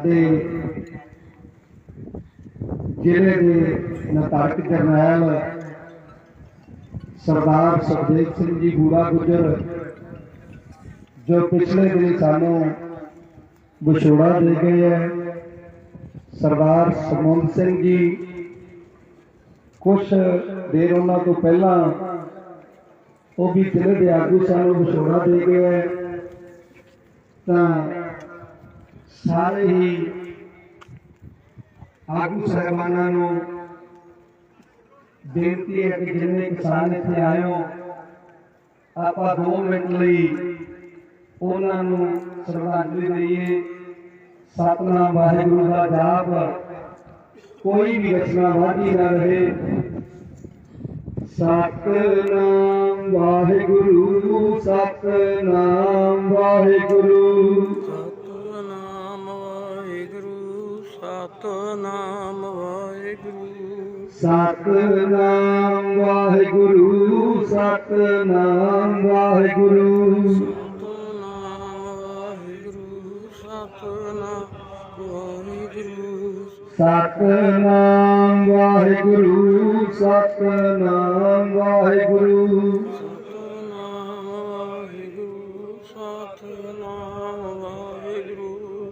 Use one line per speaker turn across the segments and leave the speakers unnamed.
ਸਾਡੇ ਜ਼ਿਲ੍ਹੇ ਦੇ ਨਤਾਰਕ ਜਰਨੈਲ ਸਰਦਾਰ ਸੁਖਦੇਵ ਸਿੰਘ ਜੀ ਬੂੜਾ ਗੁੱਜਰ ਜੋ ਪਿਛਲੇ ਦਿਨ ਸਾਨੂੰ ਵਿਛੋੜਾ ਦੇ ਗਏ ਹੈ ਸਰਦਾਰ ਸਮੁੰਦ ਸਿੰਘ ਜੀ ਕੁਝ ਦੇਰ ਉਹਨਾਂ ਤੋਂ ਪਹਿਲਾਂ ਉਹ ਵੀ ਜ਼ਿਲ੍ਹੇ ਦੇ ਆਗੂ ਸਾਨੂੰ ਵਿਛੋੜਾ ਦੇ ਗਏ ਹੈ ਤਾਂ ਸਾਰੇ ਹੀ ਆਗੂ ਸਹਿਬਾਨਾਂ ਨੂੰ ਬੇਨਤੀ ਹੈ ਕਿ ਜਿੰਨੇ ਕਿਸਾਨ ਇੱਥੇ ਆਇਓ ਆਪਾਂ 2 ਮਿੰਟ ਲਈ ਉਹਨਾਂ ਨੂੰ ਸ਼ਰਧਾਂਜਲੀ ਦਈਏ। ਸਤਨਾਮ ਵਾਹਿਗੁਰੂ ਦਾ ਜਾਪ। ਕੋਈ ਵੀ ਰਚਨਾ ਵਾਢੀ ਨਾ ਰਹੇ। ਸਤਨਾਮ ਵਾਹਿਗੁਰੂ ਸਤਨਾਮ ਵਾਹਿਗੁਰੂ।
ਸਤਨਾਮ ਵਾਹਿਗੁਰੂ। ਸਤਨਾਮ ਵਾਹਿਗੁਰੂ
ਸਤਨਾਮ ਵਾਹਿਗੁਰੂ। ਸਤਨਾਮ ਵਾਹਿਗੁਰੂ
ਸਤਨਾਮ ਵਾਹਿਗੁਰੂ। ਸਤਨਾਮ
ਸਤਨਾਮ
ਵਾਹਿਗੁਰੂ ਸਤਨਾਮ ਵਾਹਿਗੁਰੂ।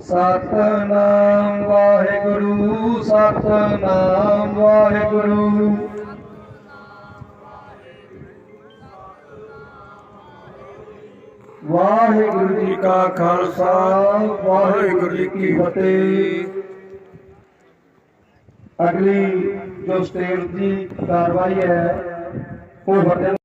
ਸਤਨਾਮ ਵਾਹਿਗੁਰੂ ਸਤਨਾਮ ਵਾਹਿਗੁਰੂ। ਵਾਹਿਗੁਰੂ ਜੀ ਕਾ ਖਾਲਸਾ, ਵਾਹਿਗੁਰੂ ਜੀ ਕੀ ਫਤਿਹ। ਅਗਲੀ ਜੋ ਸਟੇਟ ਦੀ ਕਾਰਵਾਈ ਹੈ, ਉਹ ਵਟਨ